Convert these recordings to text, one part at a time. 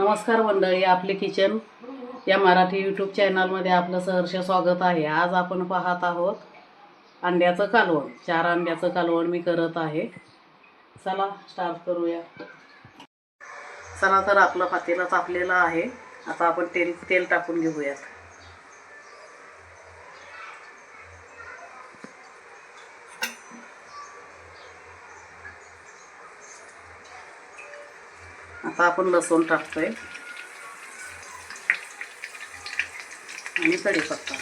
नमस्कार मंडळी आपले किचन या मराठी यूट्यूब चॅनलमध्ये आपलं सहर्ष स्वागत आहे. आज आपण पाहत आहोत अंड्याचं कालवण. चार अंड्याचं कालवण मी करत आहे. चला स्टार्ट करूया. चला तर आपलं पातेलं तापलेलं आहे. आता आपण तेल तेल टाकून घेऊयात. आता आपण लसूण टाकतोय. आणि कढीपत्ता.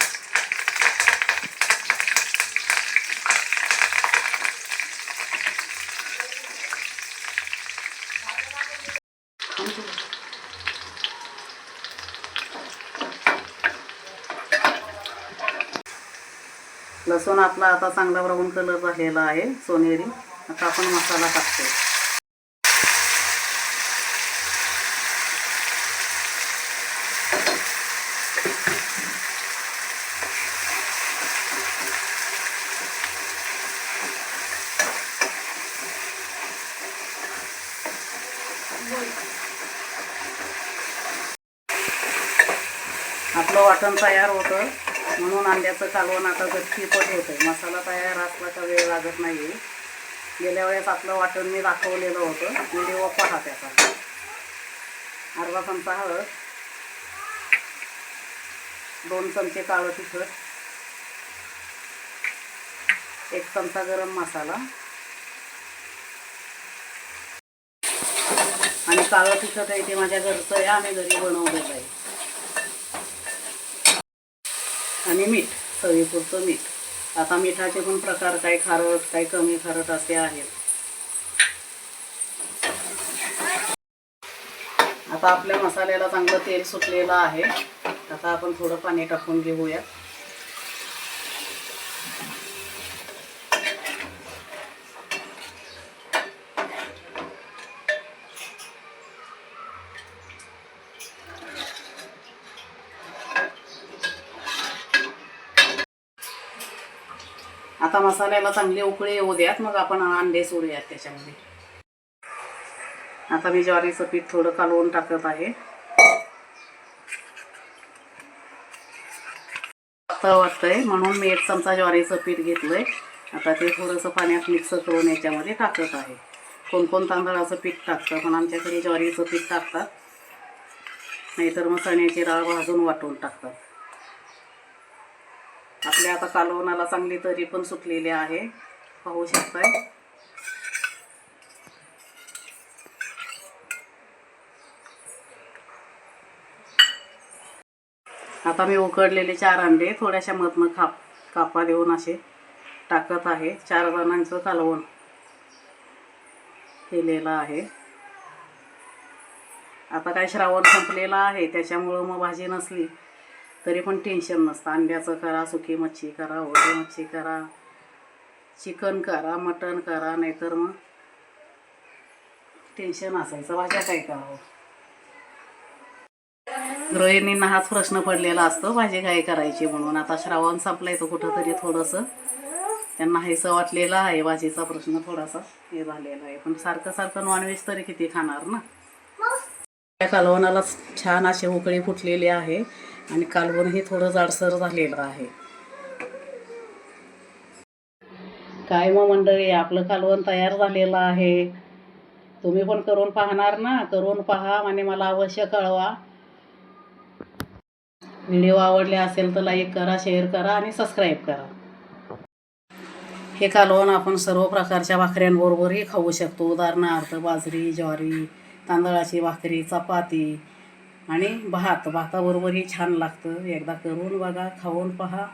लसूण आपला आता चांगला ब्राऊन कलर झालेला आहे सोनेरी. आता आपण मसाला टाकतोय. आपलं वाटण तयार होतं. म्हणून अंड्याचं कालवण आता गच्चीपट होतं मसाला तयार असला का वेळ लागत नाही गेल्या वेळेस आपलं वाटण मी दाखवलेलं होतं. व्हिडिओ पहा त्याचा. अर्धा चमचा हळद. दोन चमचे काळं तिखट. एक चमचा गरम मसाला. आणि काळं तिखट आहे ते माझ्या घरचं आहे. आम्ही घरी बनवलेलं आहे. आणि मीठ चवीपुरतं मीठ. आता मिठाचे पण प्रकार काही खारट काही कमी खारट असे आहेत. आता आपल्या मसाल्याला चांगलं तेल सुटलेलं आहे. आता आपण थोडं पाणी टाकून घेऊया आता मसाल्याला चांगले उकळे येऊ द्यात मग आपण अंडे सोडूयात त्याच्यामध्ये. आता मी ज्वारीचं पीठ थोडं कालवून टाकत आहे. आता वाटतंय म्हणून मी एक चमचा ज्वारीचं पीठ घेतलंय. आता ते थोडंसं पाण्यात मिक्स करून याच्यामध्ये टाकत आहे. कोण कोण तांदळाचं पीठ टाकतं पण आमच्याकडे ज्वारीचं पीठ टाकतात. नाहीतर मग चण्याची डाळ भाजून वाटून टाकतात. आपल्या आता कालवणाला चांगली तरी पण सुटलेली आहे. पाहू शकताय. आता मी उकडलेले चार अंडे थोड्याशा मधनं खाप कापा देऊन असे टाकत आहे. चार जणांचं कालवण केलेलं आहे. आता काय श्रावण संपलेला आहे त्याच्यामुळं मग भाजी नसली तरी पण टेन्शन नसतं. अंड्याचं करा सुकी मच्छी करा ओली मच्छी करा चिकन करा मटण करा नाहीतर मग टेन्शन असायचं. भाज्या काय करावं? गृहिणींना हाच प्रश्न पडलेला असतो भाजी काय करायची म्हणून. आता श्रावण संपलाय तो कुठंतरी थोडंसं. त्यांना हेसं वाटलेलं आहे भाजीचा प्रश्न थोडासा हे झालेला आहे. पण सारखं सारखं नॉनव्हेज तरी किती खाणार ना? कालवणालाच कालवणाला छान असे उकळी फुटलेली आहे. आणि कालवणही थोडं जाडसर झालेलं आहे. काय मग मंडळी आपलं कालवण तयार झालेलं आहे. तुम्ही पण करून पाहणार ना करून पहा आणि मला अवश्य कळवा. व्हिडिओ आवडले असेल तर लाईक करा शेअर करा आणि सबस्क्राईब करा. हे कालवण आपण सर्व प्रकारच्या भाकऱ्यांबरोबरही खाऊ शकतो. उदाहरणार्थ बाजरी ज्वारी तांदळाची भाकरी चपाती आणि भात भाताबरोबरही छान लागतं. एकदा करून बघा खाऊन पहा.